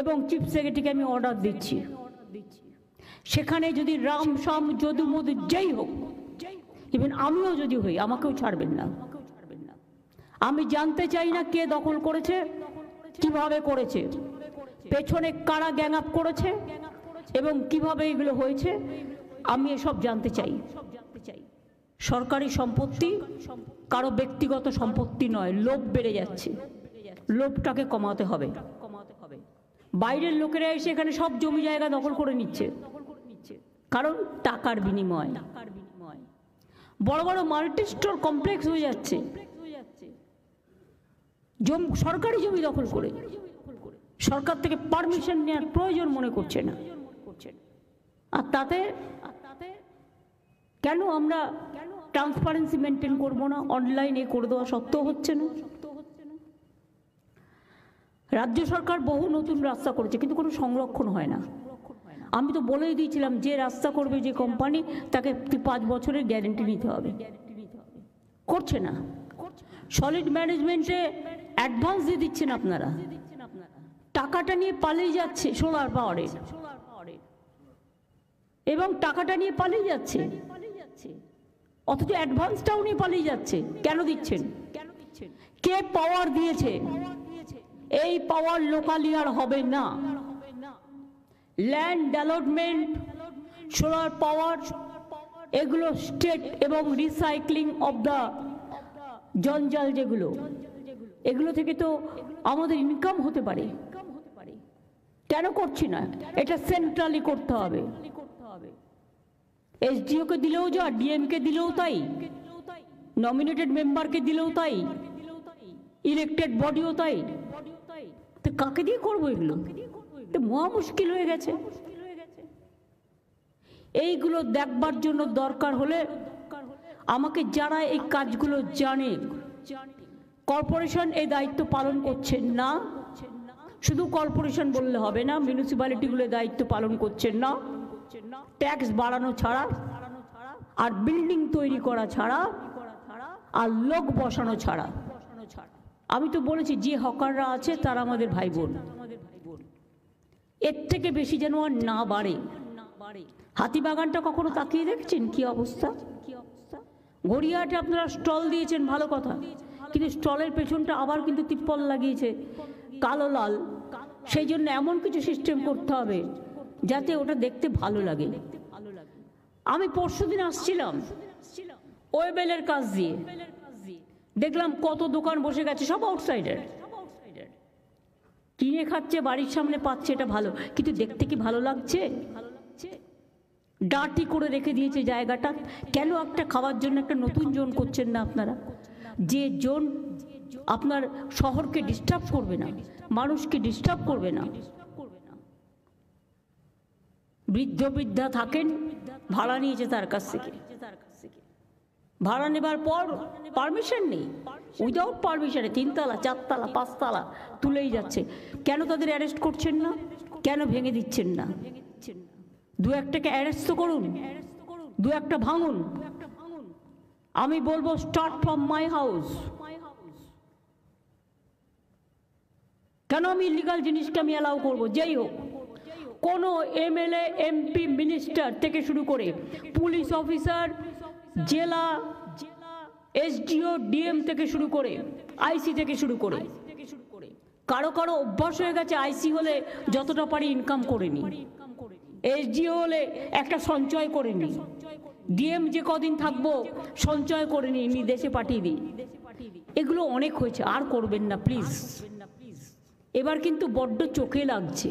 এবং চিফ সেক্রেটারিকে আমি অর্ডার দিচ্ছি। সেখানে যদি রাম সাম যদু, মধু যাই হোক, ইভেন আমিও যদি হই, আমাকেও ছাড়বেন না। আমি জানতে চাই না কে দখল করেছে, কীভাবে করেছে, পেছনে কারা গ্যাং আপ করেছে এবং কীভাবে এগুলো হয়েছে, আমি এসব জানতে চাই। সরকারি সম্পত্তি কারও ব্যক্তিগত সম্পত্তি নয়, লোভ বেড়ে যাচ্ছে। লোভটাকে কমাতে হবে। বাইরের লোকেরা এসে এখানে সব জমি জায়গা দখল করে নিচ্ছে। কারণ টাকার বিনিময়। বড় বড় মাল্টি স্টোর কমপ্লেক্স হয়ে যাচ্ছে। জম, সরকারি জমি দখল করে। সরকার থেকে পারমিশন নেওয়ার প্রয়োজন মনে করছে না। আর তাতে কেন আমরা ট্রান্সপারেন্সি মেনটেন করব না? অনলাইনে করে দেওয়া সত্ত্বেও হচ্ছে না। রাজ্য সরকার বহু নতুন রাস্তা করেছে, কিন্তু কোনো সংরক্ষণ হয় না। আমি তো বলেই দিয়েছিলাম, যে রাস্তা করবে যে কোম্পানি তাকে পাঁচ বছরের গ্যারেন্টি নিতে হবে। করছে না। সলিড ম্যানেজমেন্টে অ্যাডভান্স দিয়ে দিচ্ছেন আপনারা। টাকাটা নিয়ে পালিয়ে যাচ্ছে সোলার পাওয়ারে এবং টাকাটা নিয়ে পালিয়ে যাচ্ছে। অথচ অ্যাডভান্সটাও নিয়ে পালিয়ে যাচ্ছে। কেন দিচ্ছেন? কে পাওয়ার দিয়েছে? এই পাওয়ার লোকালি আর হবে না। ল্যান্ড ডেভেলপমেন্ট সোলার পাওয়ার এগুলো স্টেট এবং রিসাইক্লিং অব দ্য জঞ্জাল যেগুলো, এগুলো থেকে তো আমাদের ইনকাম হতে পারে। কেন করছি না? এটা সেন্ট্রালি করতে হবে। এসডিওকে দিলেও যা ডিএমকে দিলেও তাই। নমিনেটেড মেম্বারকে দিলেও তাই। ইলেক্টেড বডিও তাই। তো কাকে দিয়ে করব এগুলো? তো মহা মুশকিল হয়ে গেছে। এইগুলো দেখবার জন্য দরকার হলে আমাকে যারা এই কাজগুলো জানে, কর্পোরেশন এই দায়িত্ব পালন করছেন না। শুধু কর্পোরেশন বললে হবে না মিউনিসিপ্যালিটিগুলো দায়িত্ব পালন করছেন না। ট্যাক্স বাড়ানো ছাড়া আর বিল্ডিং তৈরি করা ছাড়া আর লোক বসানো ছাড়া। আমি তো বলেছি, যে হকাররা আছে তারা আমাদের ভাই বোন এর থেকে বেশি যেন আর না বাড়ে। হাতিবাগানটা কখনো তাকিয়ে দেখছেন কি অবস্থা? গড়িয়াহাটে আপনারা স্টল দিয়েছেন, ভালো কথা। কিন্তু স্টলের পেছনটা আবার কিন্তু তিপ্পল লাগিয়েছে, কালো লাল। সেই জন্য এমন কিছু সিস্টেম করতে হবে, যাতে ওটা দেখতে ভালো লাগে। আমি পরশুদিন আসছিলাম, ওয়েবেলের কাজ দিয়ে। দেখলাম কত দোকান বসে গেছে, সব আউটসাইডার কিনে খাচ্ছে, বাড়ির সামনে পাচ্ছে, এটা ভালো। কিন্তু দেখতে কি ভালো লাগছে? ডাঁটি করে রেখে দিয়েছে জায়গাটা। কেন একটা খাওয়ার জন্য একটা নতুন জোন করছেন না আপনারা? যে জোন আপনার শহরকে ডিস্টার্ব করবে না, মানুষকে ডিস্টার্ব করবে না। বৃদ্ধ বৃদ্ধা থাকেন, ভাড়া নিয়েছে তার কাছ থেকে। ভাড়া নেবার পর পারমিশন নেই। উইদাউট পারমিশনে তিনতলা, চারতলা, পাঁচতলা তুলেই যাচ্ছে। কেন তাদের অ্যারেস্ট করছেন না? কেন ভেঙে দিচ্ছেন না? দু একটাকে অ্যারেস্ট তো করুন। দু একটা ভাঙুন। আমি বলব স্টার্ট ফ্রম মাই হাউস কেন আমি ইলিগাল জিনিসকে আমি অ্যালাউ করব? যেই হোক। কোনো এমএলএ, এমপি মিনিস্টার থেকে শুরু করে পুলিশ অফিসার জেলা এসডিও, ডিএম থেকে শুরু করে আইসি থেকে শুরু করে। কারও কারও অভ্যাস হয়ে গেছে, আইসি হলে যতটা পারি ইনকাম করে নি এসডিও হলে একটা সঞ্চয় করে নি ডিএম যে কদিন থাকব, সঞ্চয় করে নি নি দেশে পাঠিয়ে দিই। এগুলো অনেক হয়েছে, আর করবেন না প্লিজ এবার কিন্তু বড্ড চোখে লাগছে।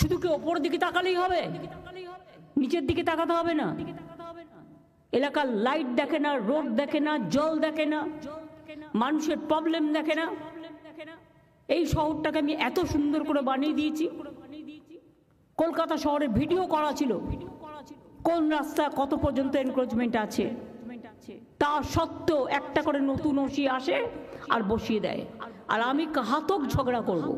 শুধু কি ওপরের দিকে তাকালেই হবে? নিচের দিকে তাকাতে হবে না। এলাকার লাইট দেখে না রোড দেখে না, জল দেখে না, মানুষের প্রবলেম দেখে না। এই শহরটাকে আমি এত সুন্দর করে বানিয়ে দিয়েছি। কলকাতা শহরে ভিডিও করা ছিল। কোন রাস্তা কত পর্যন্ত এনক্রোচমেন্ট আছে? তা সত্ত্বেও একটা করে নতুন ওসি আসে আর বসিয়ে দেয়। আর আমি ঘাতক ঝগড়া করব।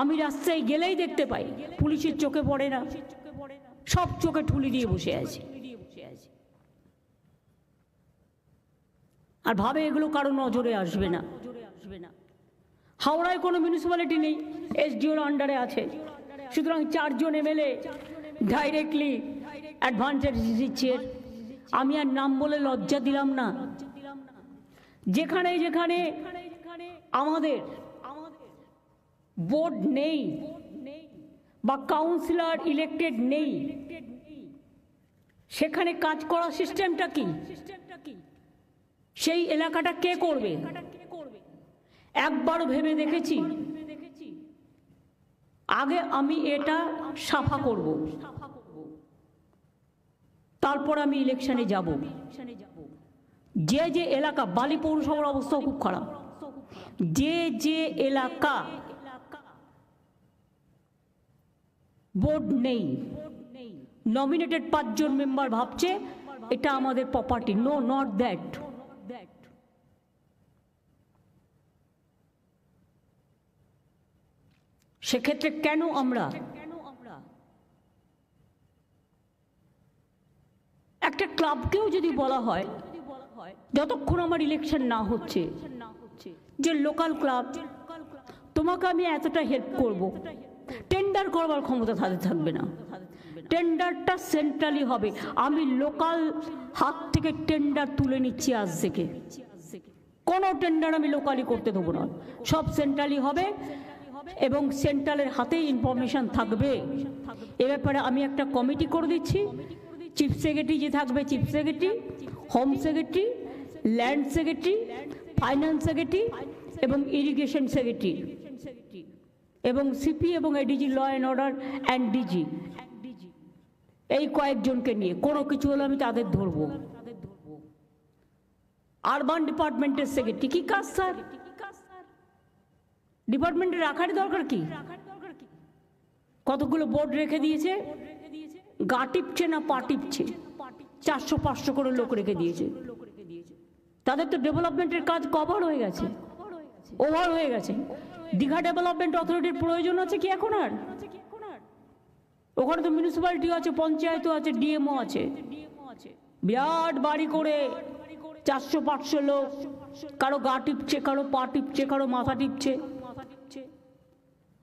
আমি রাস্তায় গেলেই দেখতে পাই। পুলিশের চোখে পড়ে না। সব চোখে ঠুলি দিয়ে বসে আছে। আর ভাবে এগুলো কারও নজরে আসবে না। হাওড়ায় কোনো মিউনিসিপ্যালিটি নেই। এসডিওর আন্ডারে আছে। সুতরাং চারজন এমএলএ ডাইরেক্টলি অ্যাডভান্টেজ দিচ্ছে। আমি আর নাম বলে লজ্জা দিলাম না। যেখানে যেখানে আমাদের বোর্ড নেই বা কাউন্সিলর ইলেক্টেড নেই। সেখানে কাজ করার সিস্টেমটা কি? সেই এলাকাটা কে করবে? একবার ভেবে দেখেছি। আগে আমি এটা সাফা করব। তারপর আমি ইলেকশনে যাব। যে যে এলাকা, বালি পৌরসভার অবস্থা খুব খারাপ। যে যে এলাকা বোর্ড নেই। নমিনেটেড পাঁচজন মেম্বার ভাবছে, এটা আমাদের প্রপার্টি নো নট দ্যাট সেক্ষেত্রে কেন আমরা? একটা ক্লাবকেও যদি বলা হয়, যতক্ষণ আমার ইলেকশন না হচ্ছে, যে লোকাল ক্লাব তোমাকে আমি এতটা হেল্প করব। টেন্ডার করবার ক্ষমতা তাদের থাকবে না। টেন্ডারটা সেন্ট্রালি হবে। আমি লোকাল হাত থেকে টেন্ডার তুলে নিচ্ছি আজ থেকে। কোনো টেন্ডার আমি লোকালি করতে দেবো না। সব সেন্ট্রালি হবে এবং সেন্ট্রালের হাতেই ইনফরমেশন থাকবে। এ ব্যাপারে আমি একটা কমিটি করে দিচ্ছি। চিফ সেক্রেটারি যে থাকবে chief secretary home secretary land secretary finance secretary এবং ইরিগেশন সেক্রেটারি এবং সিপি এবং ADG law and order and DG এই কয়েকজনকে নিয়ে, কোনো কিছু হলে আমি তাদের ধরবো। আরবান ডিপার্টমেন্টের সেক্রেটারি কি কাজ স্যার? ডিপার্টমেন্টে রাখার দরকার কি? কতগুলো বোর্ড রেখে দিয়েছে? গা টিপছে না পা টিপছে? চারশো, পাঁচশো করে লোক রেখে দিয়েছে। তাদের তো ডেভেলপমেন্টের কাজ কভার হয়ে গেছে। ওভার হয়ে গেছে। দীঘা ডেভেলপমেন্ট অথরিটির প্রয়োজন আছে কি এখন আর? ওখানে তো মিউনিসিপ্যালিটি আছে, পঞ্চায়েতও আছে ডিএমও আছে। বিরাট বাড়ি করে চারশো, পাঁচশো লোক। কারও গা টিপছে, কারও পা টিপছে, কারও মাথা টিপছে।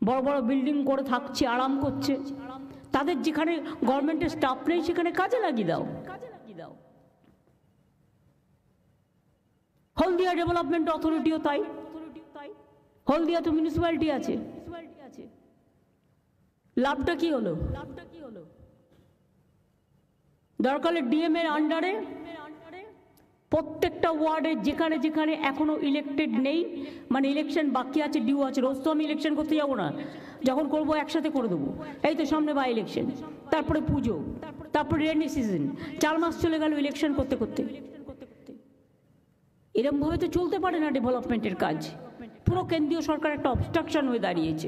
বড় বড় বিল্ডিং করে থাকছে, আরাম করছে। তাদের যেখানে গভর্নমেন্টের স্টাফ নেই, সেখানে কাজে লাগিয়ে দাও। হলদিয়া ডেভেলপমেন্ট অথরিটিও তাই। হলদিয়া তো মিউনিসিপ্যালিটি আছে। লাভটা কি হলো? লাভটা কি হলো দরকার ডিএম এর আন্ডারে প্রত্যেকটা ওয়ার্ডে যেখানে যেখানে এখনও ইলেক্টেড নেই মানে ইলেকশন বাকি আছে ডিউ আছে, রোজ তো আমি ইলেকশন করতে যাব না। যখন করব একসাথে করে দেবো। এই তো সামনে বা ইলেকশন তারপরে পুজো, তারপরে রেনি সিজন চার মাস চলে গেল ইলেকশন করতে করতে। এরমভাবে তো চলতে পারে না ডেভেলপমেন্টের কাজ। পুরো কেন্দ্রীয় সরকার একটা অবস্ট্রাকশন হয়ে দাঁড়িয়েছে।